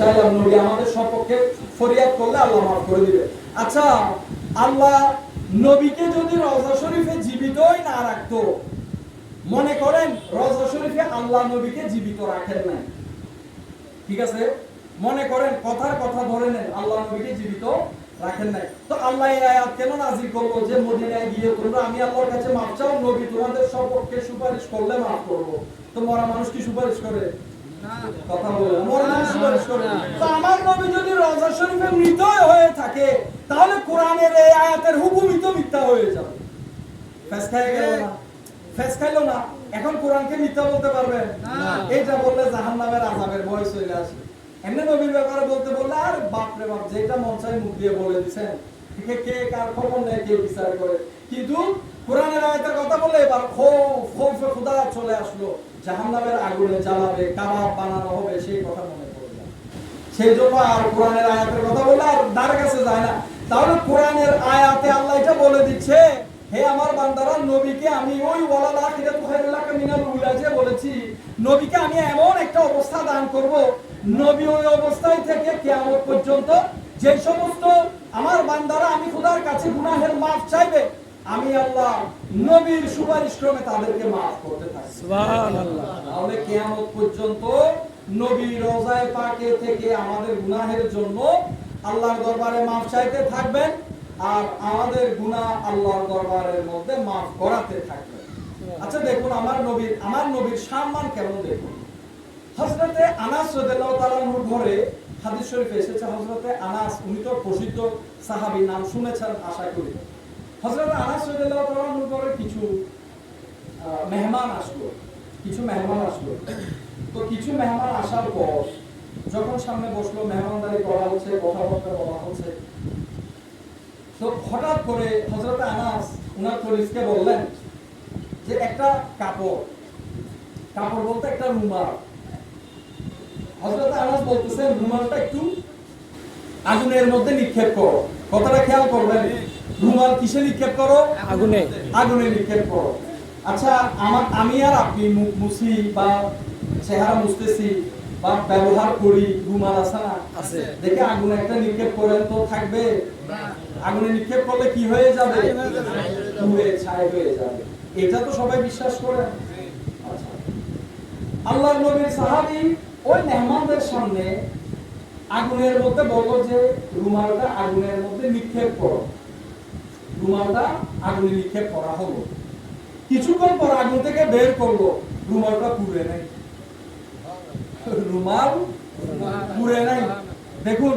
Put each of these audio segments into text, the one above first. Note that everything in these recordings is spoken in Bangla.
চাইলাম নবী আমাদের ফরিয়াদ করলে আল্লাহ মাফ করে দিবে। আচ্ছা আল্লাহ নবীকে যদি রওজা শরীফে জীবিতই না রাখতো, মনে করেন রওজা শরীফে আল্লাহ নবীকে জীবিত রাখেন নাই। ঠিক আছে? মনে করেন কথার কথা ধরে নেন, আল্লাহ নবীকে জীবিত রাখেন নাই। তো আল্লাহ আয়াত কেন নাজিল করল যে মদিনায় গিয়ে তোমরা আমি আল্লাহর কাছে মাফ চাও, নবী তোমাদের সপক্ষে সুপারিশ করলে মাফ করব। তো মরা মানুষ কি সুপারিশ করে? কথা বলে না। সুপারিশ করে তো আমার নবী যদি রওজা শরীফে মৃত হয়ে থাকে তাহলে কোরআনের এই আয়াতের হুকুমই তো মিথ্যা হয়ে যাবে। ফেস খাই গেল না? ফেস খাইলো না? এখন কোরআনকে মিথ্যা বলতে পারবেন এইটা বললে জাহান্নামের আযাবের ভয় চলে আসে। এমনি নবীর ব্যাপারে বলতে বললে আর বাপ রে বাপ যেটা মন চাই মুখ দিয়ে বলে দিছেন। কে কার খবর নেই কে বিচার করে? কিন্তু কোরআনের আয়াতের কথা বলে এবার খৌফ খৌফে খুদা চলে আসলো। জাহান্নামের আগুনে জ্বালাবে, কাবাব বানানো হবে, সেই কথা মনে যায়। সেই জন্য আর কোরআনের আয়াতের কথা বলে আর দ্বার কাছে যায় না। তাহলে কোরআনের আয়াতে আল্লাহ এটা বলে দিচ্ছে, হে আমার বান্দারা, নবীকে আমি ওই ওয়ালাল আখিরাতু খায়রুল লাকা মিনাল উলা যে বলেছি, নবীকে আমি এমন একটা অবস্থা দান করব, নবী ওই অবস্থায় থেকে কিয়ামত পর্যন্ত যে সমস্ত আমার বান্দারা আমি খোদার কাছে গুনাহের মাফ চাইবে আমি আল্লাহ নবীর সুপারিশ ক্রমে তাদেরকে মাফ করতে থাকি। তাহলে কিয়ামত পর্যন্ত নবী রোজায় পাকে থেকে আমাদের গুনাহের জন্য আল্লাহর দরবারে মাফ চাইতে থাকবেন আর আমাদের গুনাহ আল্লাহর দরবারের মধ্যে মাফ করাতে থাকবেন। আচ্ছা দেখুন আমার নবীর আমার নবীর সম্মান কেমন দেখুন? হযরতে আনাস রাদিয়াল্লাহু তাআলার ঘরে হাদিস শরীফে এসেছে হযরতে আনাস উনি তো প্রসিদ্ধ সাহাবী নাম শুনেছেন আশা করি। হযরত আনাস রাদিয়াল্লাহু কিছু মেহমান আসলো। কিছু মেহমান আসলো। তো কিছু মেহমান আসার পর যখন সামনে বসল, মেহমানদারি করা হচ্ছে, কথাবার্তা বলা হচ্ছে, তো হঠাৎ করে হজরত আনাস উনার পুলিশকে বললেন যে, একটা কাপড় কাপড় বলতে একটা রুমাল। হজরত আনাস বলতেছেন, রুমালটা একটু আগুনের মধ্যে নিক্ষেপ করো। কথাটা খেয়াল করবেন? রুমাল কিসে নিক্ষেপ করো? আগুনে। আগুনে নিক্ষেপ করো। আচ্ছা আমার আমি আর আপনি মুখ মুছি বা চেহারা মুছতেছি বা ব্যবহার করি রুমাল আছে না? আছে। দেখে আগুনে একটা নিক্ষেপ করেন তো থাকবে। আগুনে নিক্ষেপ করলে কি হয়ে যাবে। পুড়ে ছাই হয়ে যাবে। এটা তো সবাই বিশ্বাস করে। আচ্ছা। আল্লাহর নবীর সাহাবী ওই মেহমানদের সামনে আগুনের মধ্যে বলল যে রুমালটা আগুনের মধ্যে নিক্ষেপ করো। রুমালটা আগুনে নিক্ষেপ করা হলো। কিছুক্ষণ পর আগুন থেকে বের করল রুমালটা পুড়ে নাই। রুমাল পুড়ে নাই। দেখুন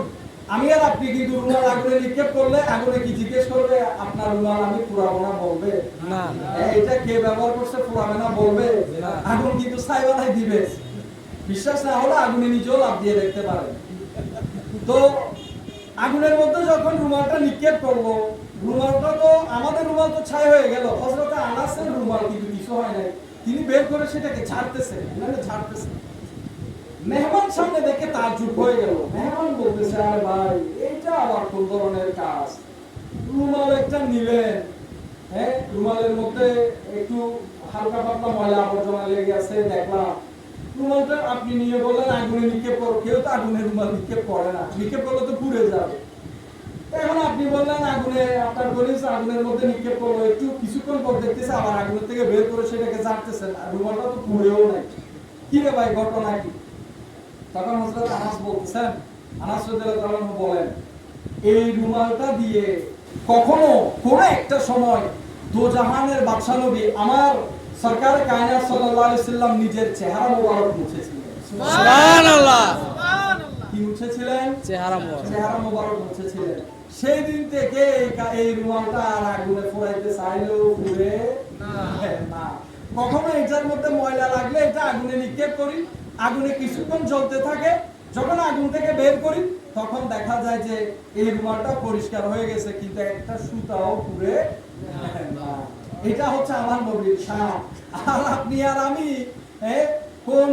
আমি আর আপনি কিন্তু রুমাল আগুনে নিক্ষেপ করলে আগুনে কি জিজ্ঞেস করবে? আপনার রুমাল আমি পুরাবো না বলবে। এটা কে ব্যবহার করছে পুরাবে না বলবে? আগুন কিন্তু ছাই বানাই দিবে। বিশ্বাস না হলে আগুনে নিজেও লাভ দিয়ে দেখতে পারেন। তো আগুনের মধ্যে যখন রুমালটা নিক্ষেপ করল রুমালটা তো আমাদের রুমাল তো ছাই হয়ে গেল। আনাসের রুমাল কিন্তু কিছু হয় নাই। তিনি বের করে সেটাকে ছাড়তেছে ছাড়তেছে মেহমান সামনে দেখে তার যুগ হয়ে গেল। মেহমান বলতেছে, আরে ভাই, এইটা আবার কোন ধরনের কাজ? রুমাল একটা নিলেন। হ্যাঁ রুমালের মধ্যে একটু হালকা পাতলা ময়লা আবর্জনা লেগে আছে, দেখলাম। রুমালটা আপনি নিয়ে বললেন, আগুনে নিক্ষেপ করো। কেউ তো আগুনে রুমাল নিক্ষেপ করে না। নিক্ষেপ করলে তো পুড়ে যাবে। এখন আপনি বললেন আগুনে আপনার গলিস আগুনের মধ্যে নিক্ষেপ করল। একটু কিছুক্ষণ পর দেখতেছে আবার আগুনের থেকে বের করে সেটাকে জানতেছেন আর রুমালটা তো পুড়েও নাই। কি রে ভাই ঘটনা কি? তখন হযরত আনাস বলতেছেন আনাস বলেন এই রুমালটা দিয়ে কখনো কোন একটা সময় দোজাহানের বাদশা নবী আমার সরকার কায়নাত সাল্লাল্লাহু আলাইহি সাল্লাম নিজের চেহারা মোবারক মুছেছিলেন। সুবহানাল্লাহ। কি মুছেছিলেন? চেহারা মোবারক। চেহারা মোবারক মুছেছিলেন। সেই দিন থেকে এই রুমালটা আর আগুনে পোড়াইতে চাইলেও পুড়ে না। কখনো এটার মধ্যে ময়লা লাগলে এটা আগুনে নিক্ষেপ করি। আগুনে কিছুক্ষণ জ্বলতে থাকে। যখন আগুন থেকে বের করি তখন দেখা যায় যে এই রুমালটা পরিষ্কার হয়ে গেছে কিন্তু একটা সুতাও না। এটা হচ্ছে আমার নবীর শান। আর আপনি আর আমি কোন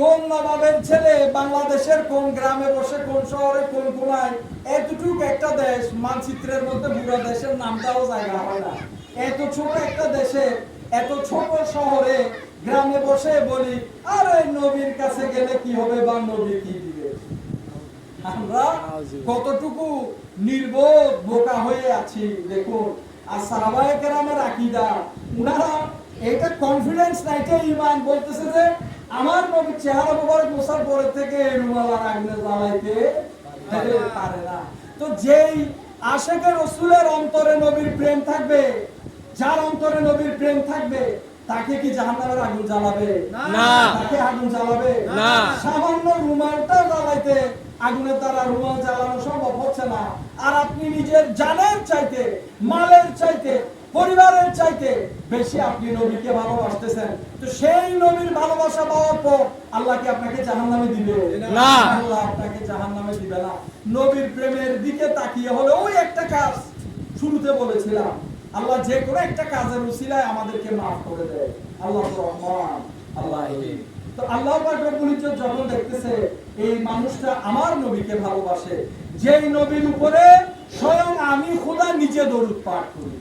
কোন নবাবের ছেলে বাংলাদেশের কোন গ্রামে বসে, কোন শহরে, কোন কোনায়? এতটুকু একটা দেশ, মানচিত্রের মধ্যে পুরো দেশের নামটাও জায়গা হয় না। এত ছোট একটা দেশে, এত ছোট শহরে গ্রামে বসে বলি, আরে নবীর কাছে গেলে কি হবে বা নবী কি দিবে? আমরা কতটুকু নির্বোধ বোকা হয়ে আছি, দেখুন। আর সাহাবায়ে কেরামের আকীদা, উনারা এটা কনফিডেন্স নাইতে ইমান বলতেছে যে আমার নবী চেহারা মোবারক মোসার পরে থেকে রুমাল আর আগুনে জ্বালাইতে পারে না। তো যেই আশেকে রসুলের অন্তরে নবীর প্রেম থাকবে যার অন্তরে নবীর প্রেম থাকবে তাকে কি জাহান্নামের আগুন জ্বালাবে? না। তাকে আগুন জ্বালাবে? না। সামান্য রুমালটা জ্বালাইতে আগুনের দ্বারা রুমাল জ্বালানো সম্ভব হচ্ছে না। আর আপনি নিজের জানের চাইতে মালের চাইতে পরিবারের চাইতে বেশি আপনি নবীকে ভালোবাসতেছেন। তো সেই নবীর ভালোবাসা পাওয়ার পর আল্লাহ কি আপনাকে জাহান্নামে দিবে? না। আল্লাহ আপনাকে জাহান্নামে দিবে না। নবীর প্রেমের দিকে তাকিয়ে হলে ওই একটা কাজ শুরুতে বলেছিলাম। আল্লাহ যে কোনো একটা কাজের উসিলায় আমাদেরকে মাফ করে দেয়। আল্লাহ রহমান। আল্লাহ তো আল্লাহ যখন দেখতেছে এই মানুষটা আমার নবীকে ভালোবাসে যেই নবীর উপরে স্বয়ং আমি খোদা নিজে দরুদ পাঠ করি।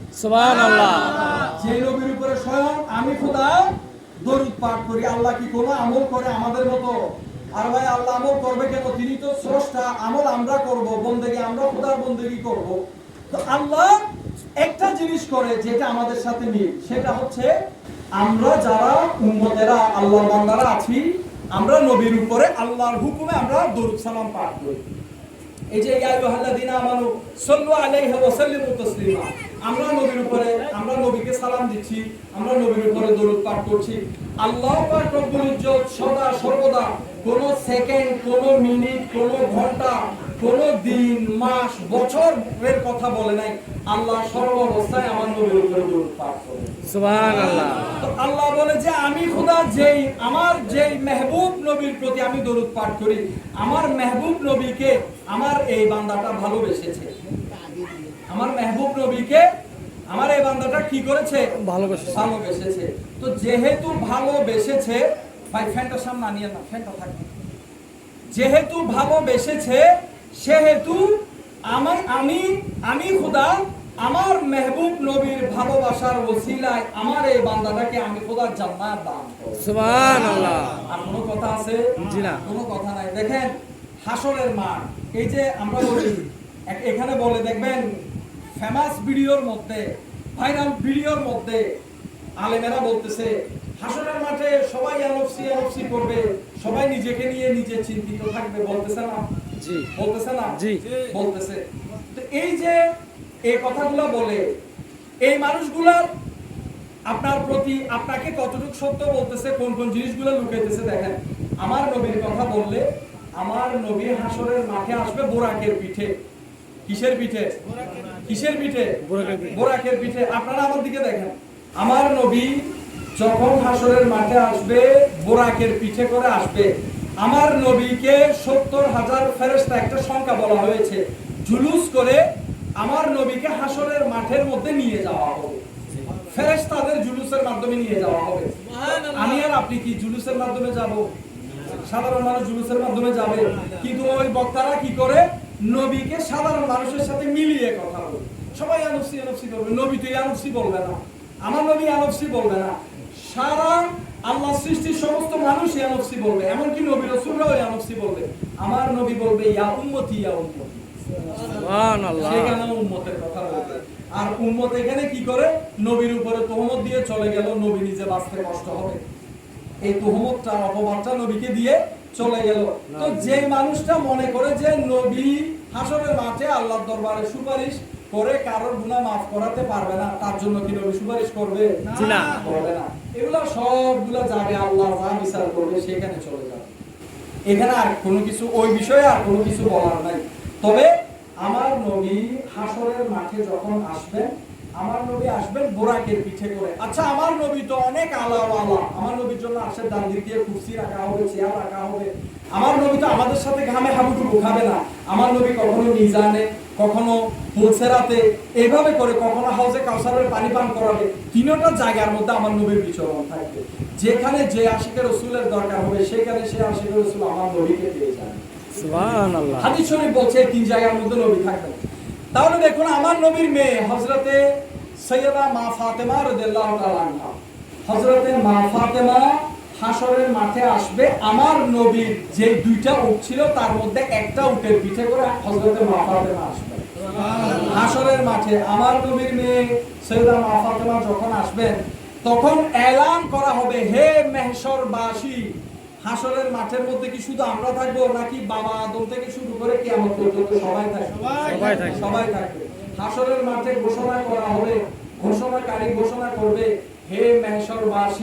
একটা জিনিস করে যেটা আমাদের সাথে মিল, সেটা হচ্ছে আমরা যারা উম্মতেরা, আল্লাহর বান্দারা আছি, আমরা নবীর উপরে আল্লাহর হুকুমে আমরা দরুদ সালাম পাঠ করি। এই যে আমানু সাল্লু আলাইহি ওয়া সাল্লিমু তাসলিমা। আমরা নবীর উপরে আমরা নবীকে সালাম দিচ্ছি আমরা নবীর উপরে দরুদ পাঠ করছি। আল্লাহ পাক রব্বুল ইজ্জত সদা সর্বদা কোন সেকেন্ড কোন মিনিট কোন ঘণ্টা কোন দিন মাস বছরের কথা বলে নাই। আল্লাহ সর্ব অবস্থায় আমার নবীর উপরে দরুদ পাঠ করে। সুবহানাল্লাহ। তো আল্লাহ বলে যে আমি খোদা যেই আমার যেই মেহবুব নবীর প্রতি আমি দরুদ পাঠ করি আমার মেহবুব নবীকে আমার এই বান্দাটা ভালোবেসেছে। আমার মেহবুব নবীকে আমার এই বান্দাটা কি করেছে? ভালোবেসেছে। ভালোবেসেছে। তো যেহেতু ভালোবেসেছে ভাই ফ্যানটা সামনে আনিয়ে না ফ্যানটা থাকবে যেহেতু ভালোবেসেছে সেহেতু আমার আমি আমি খুদা আমার মেহবুব নবীর ভালোবাসার ওসিলায় আমার এই বান্দাটাকে আমি খোদার জান্নাত দান সুবহানাল্লাহ। আর কোনো কথা আছে? জি না। কোনো কথা নাই। দেখেন হাসরের মাঠ এই যে আমরা বলি এখানে বলে দেখবেন ফেমাস ভিডিওর মধ্যে ভাইরাল ভিডিওর মধ্যে আলেমেরা বলতেছে হাসরের মাঠে সবাই এনএফসি এনএফসি করবে সবাই নিজেকে নিয়ে নিজে চিন্তিত থাকবে। বলতেছে না? জি। বলতেছে না? জি। বলতেছে। এই যে এই কথাগুলো বলে এই মানুষগুলার আপনার প্রতি আপনাকে কতটুকু সত্য বলতেছে কোন কোন জিনিসগুলো লুকাইতেছে দেখেন। আমার নবীর কথা বললে আমার নবী হাসরের মাঠে আসবে বোরাকের পিঠে। কিসের পিঠে? কিসের পিঠে? বোরাকের পিঠে। আপনারা আমার দিকে দেখেন। আমার নবী যখন হাসরের মাঠে আসবে বোরাকের পিঠে করে আসবে। আমার নবীকে সত্তর হাজার ফেরেস্তা একটা সংখ্যা বলা হয়েছে। জুলুস করে আমার নবীকে হাসরের মাঠের মধ্যে নিয়ে যাওয়া হবে। ফেরেশতাদের জুলুসের মাধ্যমে নিয়ে যাওয়া হবে। আমি আর আপনি কি জুলুসের মাধ্যমে যাব? সাধারণ মানুষ জুলুসের মাধ্যমে যাবে। কিন্তু ওই বক্তারা কি করে? নবীকে সাধারণ মানুষের সাথে মিলিয়ে কথা সবাই আনফসি আনফসি করবে। নবী তো আনফসি বলবে না। আমার নবী আনফসি বলবে না। সারা আল্লাহ সৃষ্টির সমস্ত মানুষ আনফসি বলবে। এমনকি নবী রসুলরাও আনফসি বলবে। আমার নবী বলবে ইয়া উম্মতি ইয়া উম্মতি। সুবহানাল্লাহ। সেখানে উম্মতের কথা বলবে আর উম্মত এখানে কি করে? নবীর উপরে তহমত দিয়ে চলে গেল। নবী নিজে বাঁচতে কষ্ট হবে। এই তহমতটা অপবাদটা নবীকে দিয়ে চলে গেল। তো যে মানুষটা মনে করে যে নবী হাসরের মাঠে আল্লাহর দরবারে সুপারিশ করে কারোর গুণা মাফ করাতে পারবে না তার জন্য কি নবী সুপারিশ করবে? না। করবে না। এগুলা সবগুলো যাবে আল্লাহ যা বিচার করবে সেখানে চলে যাবে। এখানে আর কোনো কিছু ওই বিষয়ে আর কোনো কিছু বলার নাই। তবে আমার নবী হাসরের মাঠে যখন আসবেন আমার নবী আসবেন বোরাকের পিঠে করে। আচ্ছা আমার নবী তো অনেক আমার নবীর জন্য দিয়ে কুর্সি রাখা হবে চেয়ার রাখা হবে। আমার নবী তো আমাদের সাথে ঘামে হাবুডুবু খাবে না। আমার নবী কখনো মিজানে কখনো পুলসেরাতে এইভাবে করে কখনো হাউসে কাউসারের পানি পান করাবে। তিনটা জায়গার মধ্যে আমার নবীর বিচরণ থাকবে। যেখানে যে আশিকের রসুলের দরকার হবে সেখানে সে আশিকের রসুল আমার নবীকে পেয়ে যাবে। হাদিস শরীফ বলছে তিন জায়গার মধ্যে নবী থাকবেন। তাহলে দেখুন আমার নবীর মেয়ে হজরতে সৈয়দা মা ফাতেমা আনহা। হযরতে মা ফাতেমা হাসরের মাঠে আসবে। আমার নবীর যে দুইটা উট ছিল তার মধ্যে একটা উটের পিঠে করে হজরতে মা ফাতেমা আসবে। হাসরের মাঠে আমার নবীর মেয়ে সৈয়দা মা ফাতেমা যখন আসবেন তখন এলান করা হবে হে মেহশরবাসী হাসরের মাঠের মধ্যে কি শুধু আমরা থাকব নাকি বাবা আদম থেকে শুরু করে কি পর্যন্ত সবাই থাকবে সবাই থাকবে। সবাই থাকবে হাসরের মাঠে ঘোষণা করা হবে ঘোষণাকারী ঘোষণা করবে হে মেহশরবাসী